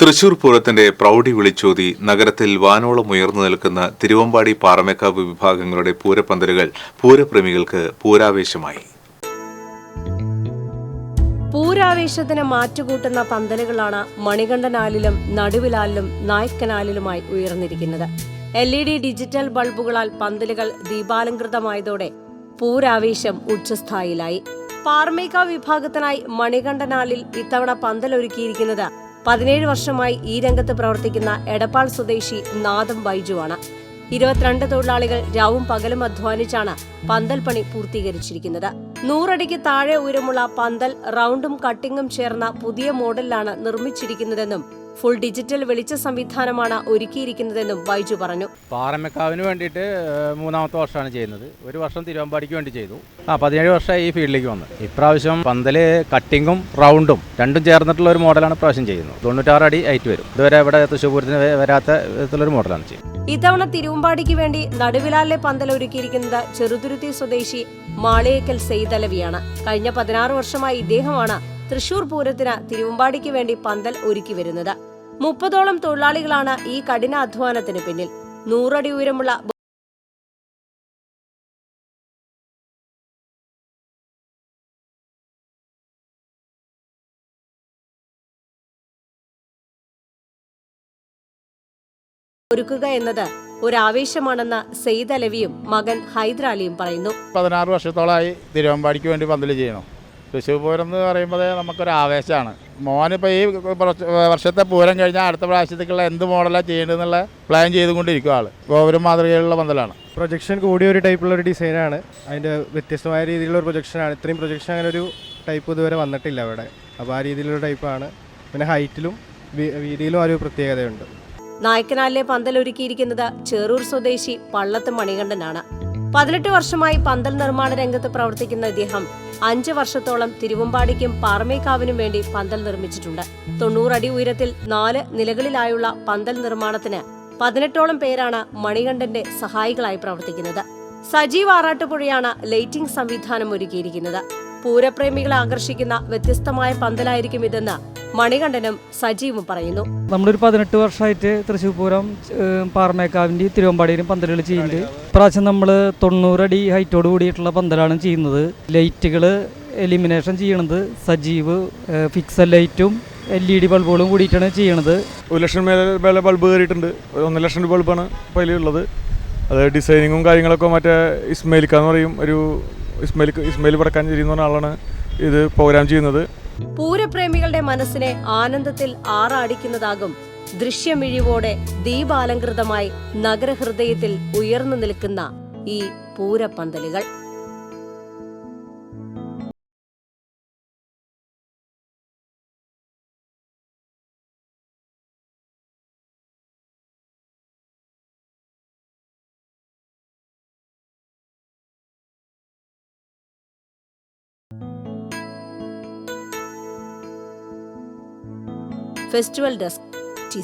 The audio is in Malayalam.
തൃശൂർ പൂരത്തിന്റെ പ്രൗഢി വിളിച്ചോതി നഗരത്തിൽ വാനോളം ഉയർന്നു നിൽക്കുന്ന തിരുവമ്പാടി പാറമേക്കാവ് വിഭാഗങ്ങളുടെ പൂരപ്പന്തലുകൾ പൂരപ്രേമികൾക്ക് പൂരാവേശമായി. പൂരാവേശത്തിന് മാറ്റുകൂട്ടുന്ന പന്തലുകളാണ് മണികണ്ഠനാലിലും നടുവിലാലിലും നായ്ക്കനാലിലുമായി ഉയർന്നിരിക്കുന്നത്. എൽ ഇ ഡി ഡിജിറ്റൽ ബൾബുകളാൽ പന്തലുകൾ ദീപാലംകൃതമായതോടെ പൂരാവേശം ഉച്ചസ്ഥായിലായി. പാർമേക്ക വിഭാഗത്തിനായി മണികണ്ഠനാലിൽ ഇത്തവണ പന്തലൊരുക്കിയിരിക്കുന്നത് പതിനേഴ് വർഷമായി ഈ രംഗത്ത് പ്രവർത്തിക്കുന്ന എടപ്പാൾ സ്വദേശി നാദം ബൈജുവാണ്. ഇരുപത്തിരണ്ട് തൊഴിലാളികൾ രാവും പകലും അധ്വാനിച്ചാണ് പന്തൽ പണി പൂർത്തീകരിച്ചിരിക്കുന്നത്. നൂറടിക്ക് താഴെ ഉയരമുള്ള പന്തൽ റൗണ്ടും കട്ടിങ്ങും ചേർന്ന പുതിയ മോഡലിലാണ് നിർമ്മിച്ചിരിക്കുന്നതെന്നും ഫുൾ ഡിജിറ്റൽ വെളിച്ച സംവിധാനമാണ് ഒരുക്കിയിരിക്കുന്നതെന്നും ബൈജു പറഞ്ഞു. പാറമേക്കാവിന് വേണ്ടിയിട്ട് മൂന്നാമത്തെ വർഷമാണ് ചെയ്യുന്നത്. ഒരു വർഷം തിരുവമ്പാടിക്ക് വേണ്ടി ചെയ്തു. ആ പതിനേഴ് വർഷമായി ഈ ഫീൽഡിലേക്ക് വന്നു. ഇപ്രാവശ്യം പന്തൽ കട്ടിങ്ങും റൗണ്ടും രണ്ടും ചേർന്നിട്ടുള്ള ഒരു മോഡലാണ് ഇപ്രാവശ്യം ചെയ്യുന്നത്. തൊണ്ണൂറ്റാറ് അടി ഹൈറ്റ് വരും. ഇതുവരെ ഇവിടെ തൃശ്ശൂപൂരത്തിന് വരാത്ത വിധത്തിലൊരു മോഡലാണ് ചെയ്യുന്നത്. ഇത്തവണ തിരുവമ്പാടിക്ക് വേണ്ടി നടുവിലാലിലെ പന്തൽ ഒരുക്കിയിരിക്കുന്നത് ചെറുതുരുത്തി സ്വദേശി മാളിയേക്കൽ സെയ്തലവിയാണ് കഴിഞ്ഞ പതിനാറ് വർഷമായി ഇദ്ദേഹമാണ് തൃശൂർ പൂരത്തിന് തിരുവമ്പാടിക്ക് വേണ്ടി പന്തൽ ഒരുക്കി വരുന്നത്. മുപ്പതോളം തൊഴിലാളികളാണ് ഈ കഠിനാധ്വാനത്തിന് പിന്നിൽ. നൂറടി ഉയരമുള്ള ഒരുക്കുക എന്നത് ഒരാവേശമാണെന്ന് സെയ്ദ് അലവിയും മകൻ ഹൈദരാലിയും പറയുന്നു. പതിനാറ് വർഷത്തോളമായി തിരുവമ്പാടിക്ക് വേണ്ടി പന്തൽ ചെയ്യണം തൃശ്ശൂർ പൂരം എന്ന് നമുക്കൊരു ആവേശമാണ് മോനിപ്പോൾ ഈ വർഷത്തെ പൂരം കഴിഞ്ഞാൽ അടുത്ത പ്രാവശ്യത്തേക്കുള്ള എന്ത് മോഡലാണ് ചെയ്യേണ്ടതെന്നുള്ള പ്ലാൻ ചെയ്തുകൊണ്ടിരിക്കും ആൾ ഗോപുരം മാതൃകയിലുള്ള പന്തലാണ്. പ്രൊജക്ഷൻ കൂടിയ ഒരു ടൈപ്പുള്ള ഒരു ഡിസൈനാണ് അതിന്റെ വ്യത്യസ്തമായ രീതിയിലുള്ള ഒരു പ്രൊജക്ഷനാണ് ഇത്രയും പ്രൊജക്ഷൻ അങ്ങനെ ഒരു ടൈപ്പ് ഇതുവരെ വന്നിട്ടില്ല അവിടെ അപ്പോൾ ആ രീതിയിലുള്ള ടൈപ്പാണ് പിന്നെ ഹൈറ്റിലും വീതിയിലും ആ ഒരു പ്രത്യേകതയുണ്ട്. നായ്ക്കനാലിലെ പന്തൽ ഒരുക്കിയിരിക്കുന്നത് ചേറൂർ സ്വദേശി പള്ളത്ത് മണികണ്ഠനാണ്. പതിനെട്ട് വർഷമായി പന്തൽ നിർമ്മാണ രംഗത്ത് പ്രവർത്തിക്കുന്ന ഇദ്ദേഹം അഞ്ച് വർഷത്തോളം തിരുവമ്പാടിക്കും പാറമേക്കാവിനും വേണ്ടി പന്തൽ നിർമ്മിച്ചിട്ടുണ്ട്. തൊണ്ണൂറടി ഉയരത്തിൽ നാല് നിലകളിലായുള്ള പന്തൽ നിർമ്മാണത്തിന് പതിനെട്ടോളം പേരാണ് മണികണ്ഠന്റെ സഹായികളായി പ്രവർത്തിക്കുന്നത്. സജീവ് ആറാട്ടുപുഴയാണ് ലൈറ്റിംഗ് സംവിധാനം ഒരുക്കിയിരിക്കുന്നത്. പൂരപ്രേമികളെ ആകർഷിക്കുന്ന വ്യത്യസ്തമായ പന്തലായിരിക്കും ഇതെന്ന് മണികണ്ഠനും സജീവും പറയുന്നു. നമ്മളൊരു പതിനെട്ട് വർഷമായിട്ട് തൃശ്ശൂർ പൂരം പാറമേക്കാവിന്റെയും തിരുവമ്പാടിയിലും പന്തലുകൾ ചെയ്യുന്നുണ്ട്. പ്രാവശ്യം നമ്മൾ തൊണ്ണൂറടി ഹൈറ്റോട് കൂടിയിട്ടുള്ള പന്തലാണ് ചെയ്യുന്നത്. ലൈറ്റുകൾ എലിമിനേഷൻ ചെയ്യണത് സജീവ് ഫിക്സൽ ലൈറ്റും എൽ ഇ ഡി ബൾബുകളും കൂടിയിട്ടാണ് ചെയ്യണത്. ഒരു ലക്ഷം മേലെ ബൾബ് കയറിയിട്ടുണ്ട്. ഒരു ഒന്നര ലക്ഷം രൂപ ബൾബാണ് ഇപ്പോൾ അതിലുള്ളത്. അത് ഡിസൈനിങ്ങും കാര്യങ്ങളൊക്കെ മറ്റേ ഇസ്മയിലിക്ക എന്ന് പറയും ഒരു ഇസ്മയിൽ ഇസ്മയിൽ വടക്കാഞ്ചേരി എന്ന് ആളാണ് ഇത് പ്രോഗ്രാം ചെയ്യുന്നത്. പൂരപ്രേമികളുടെ മനസ്സിനെ ആനന്ദത്തിൽ ആറാടിക്കുന്നതാകും. ദൃശ്യമിഴിവോടെ ദീപാലങ്കൃതമായി നഗരഹൃദയത്തിൽ ഉയർന്നു നിൽക്കുന്ന ഈ പൂരപ്പന്തലുകൾ. Festival desk T